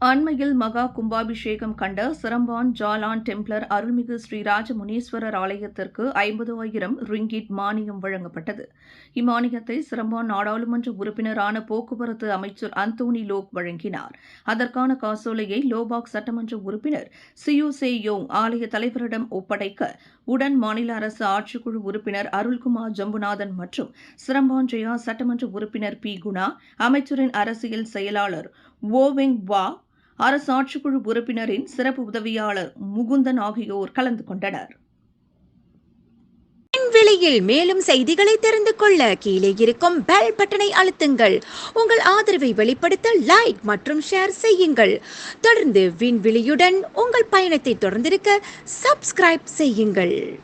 அண்மையில் மகா கும்பாபிஷேகம் கண்ட சிரம்பான் ஜாலான் டெம்ப்ளர் அருள்மிகு ஸ்ரீராஜ முனீஸ்வரர் ஆலயத்திற்கு ஐம்பது ஆயிரம் ரிங்கிட் மானியம் வழங்கப்பட்டது. இம்மானியத்தை சிரம்பான் நாடாளுமன்ற உறுப்பினரான போக்குவரத்து அமைச்சர் அந்தோனி லோக் வழங்கினார். அதற்கான காசோலையை லோபாக் சட்டமன்ற உறுப்பினர் சியு சே யோங் ஆலய தலைவரிடம் ஒப்படைக்க உடன் மாநில அரசு ஆட்சிக்குழு உறுப்பினர் அருள்குமார் ஜம்புநாதன் மற்றும் சிரம்பான் ஜெயா சட்டமன்ற உறுப்பினர் பி குணா அமைச்சரின் அரசியல் செயலாளர் ஓவெங் வா அரசு ஆட்சிக்குழு உறுப்பினரின் சிறப்பு உதவியாளர் முகுந்தன் ஆகியோர் கலந்து கொண்டனர். விலையில் மேலும் செய்திகளை தெரிந்து கொள்ள கீழே இருக்கும் பெல் பட்டனை அழுத்துங்கள். உங்கள் ஆதரவை வெளிப்படுத்த லைக் மற்றும் ஷேர் செய்யுங்கள். தொடர்ந்து விண்வெளியுடன் உங்கள் பயணத்தை தொடர்ந்திருக்க சப்ஸ்கிரைப் செய்யுங்கள்.